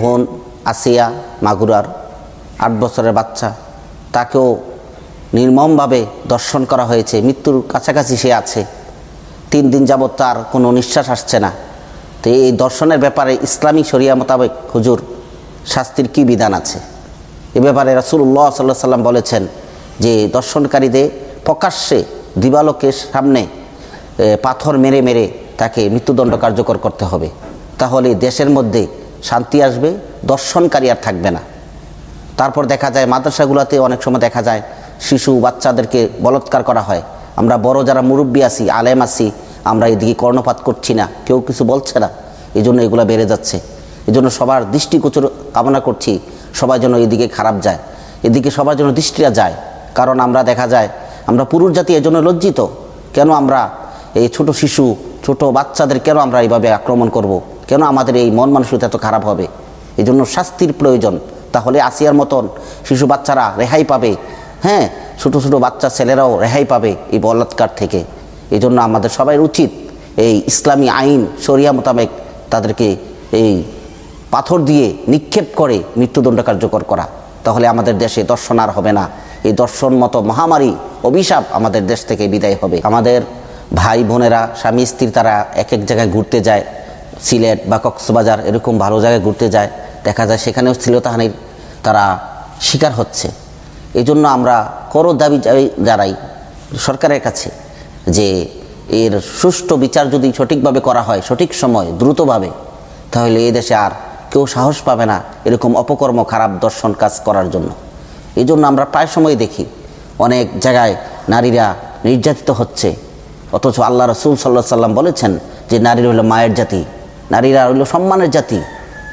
বোন আসিয়া মাগুরার আট বছরের বাচ্চা, তাকেও নির্মমভাবে দর্শন করা হয়েছে। মৃত্যুর কাছাকাছি সে আছে। তিন দিন যাবৎ তার কোনো নিঃশ্বাস আসছে না। তো এই দর্শনের ব্যাপারে ইসলামী শরিয়া মোতাবেক হুজুর শাস্তির কী বিধান আছে? এ ব্যাপারে রাসুল্লাহ সাল্লাহ সাল্লাম বলেছেন যে, দর্শনকারীদের প্রকাশ্যে দিবালোকের সামনে পাথর মেরে মেরে তাকে মৃত্যুদণ্ড কার্যকর করতে হবে। তাহলে দেশের মধ্যে শান্তি আসবে, দর্শনকারী আর থাকবে না। তারপর দেখা যায় মাদ্রাসাগুলোতে অনেক সময় দেখা যায় শিশু বাচ্চাদেরকে বলৎকার করা হয়, আমরা বড় যারা মুরব্বী আছি, আলেম আছি, আমরা এদিকে কর্ণপাত করছি না, কেউ কিছু বলছে না। এই জন্য এগুলো বেড়ে যাচ্ছে। এই জন্য সবার দৃষ্টিগোচর কামনা করছি, সবাই যেন এদিকে খারাপ যায়। এদিকে সবার জন্য দৃষ্টিরা যায়, কারণ আমরা দেখা যায় আমরা পুরুষ জাতি, এজন্য লজ্জিত। কেন আমরা এই ছোট শিশু, ছোট বাচ্চাদের কেন আমরা এইভাবে আক্রমণ করব। কেন আমাদের এই মন মানসিকতা এত খারাপ হবে? এই জন্য শাস্তির প্রয়োজন। তাহলে আসিয়ার মতন শিশু বাচ্চারা রেহাই পাবে। হ্যাঁ ছোটো ছোটো বাচ্চা ছেলেরাও রেহাই পাবে এই বলাৎকার থেকে। এই জন্য আমাদের সবাই উচিত এই ইসলামী আইন, শরিয়া মোতাবেক তাদেরকে এই পাথর দিয়ে নিক্ষেপ করে মৃত্যুদণ্ড কার্যকর করা। তাহলে আমাদের দেশে দর্শন আর হবে না। এই দর্শন মতো মহামারী, অভিশাপ আমাদের দেশ থেকে বিদায় হবে। আমাদের ভাই বোনেরা স্বামী স্ত্রী তারা এক এক জায়গায় ঘুরতে যায়। সিলেট বা কক্সবাজার এরকম ভালো জায়গায় ঘুরতে যায়, দেখা যায় সেখানেও শ্লীলতাহানির তারা শিকার হচ্ছে। এই জন্য আমরা করো দাবি জানাই সরকারের কাছে যে এর সুষ্ঠু বিচার যদি সঠিকভাবে করা হয়, সঠিক সময়, দ্রুতভাবে, তাহলে এই দেশে আর কেউ সাহস পাবে না এরকম অপকর্ম, খারাপ দর্শন কাজ করার জন্য। এই জন্য আমরা প্রায় সময় দেখি অনেক জায়গায় নারীরা নির্যাতিত হচ্ছে। অথচ আল্লাহ রসুল সাল্লাহ সাল্লাম বলেছেন যে নারীর হলো মায়ের জাতি। নারীরা হইল সম্মানের জাতি।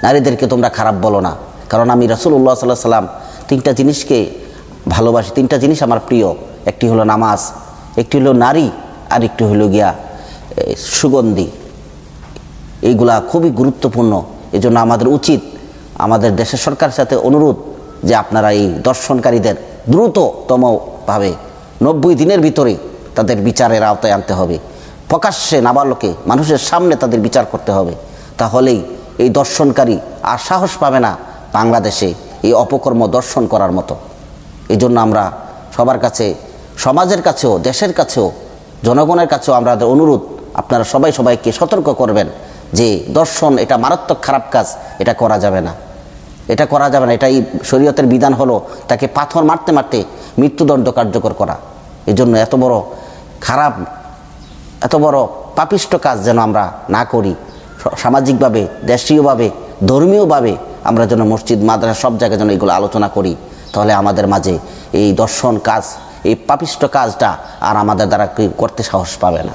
নারীদেরকে তোমরা খারাপ বলো না। কারণ আমি রসুল্লাহ সাল্লাহ সাল্লাম তিনটা জিনিসকে ভালোবাসি। তিনটা জিনিস আমার প্রিয়। একটি হলো নামাজ, একটি হলো নারী, আর একটি হলো গিয়া সুগন্ধি। এইগুলা খুবই গুরুত্বপূর্ণ। এই জন্য আমাদের উচিত, আমাদের দেশের সরকারের সাথে অনুরোধ যে আপনারা এই দর্শনকারীদের দ্রুততমভাবে নব্বই দিনের ভিতরে তাদের বিচারের আওতায় আনতে হবে। প্রকাশ্যে নাবালকে মানুষের সামনে তাদের বিচার করতে হবে, তাহলেই এই দর্শনকারী আর সাহস পাবে না বাংলাদেশে এই অপকর্ম দর্শন করার মতো। এই জন্য আমরা সবার কাছে, সমাজের কাছেও, দেশের কাছেও, জনগণের কাছেও আমাদের অনুরোধ, আপনারা সবাই সবাইকে সতর্ক করবেন যে দর্শন এটা মারাত্মক খারাপ কাজ, এটা করা যাবে না। এটা করা যাবে না, এটাই শরীয়তের বিধান হলো তাকে পাথর মারতে মারতে মৃত্যুদণ্ড কার্যকর করা। এই জন্য এত বড় খারাপ এত বড় পাপিষ্ট কাজ যেন আমরা না করি। সামাজিকভাবে, দেশীয়ভাবে, ধর্মীয়ভাবে আমরা যেন মসজিদ, মাদ্রাসা সব জায়গায় যেন এগুলো আলোচনা করি। তাহলে আমাদের মাঝে এই দর্শন কাজ, এই পাপিষ্ট কাজটা আর আমাদের দ্বারা করতে সাহস পাবে না।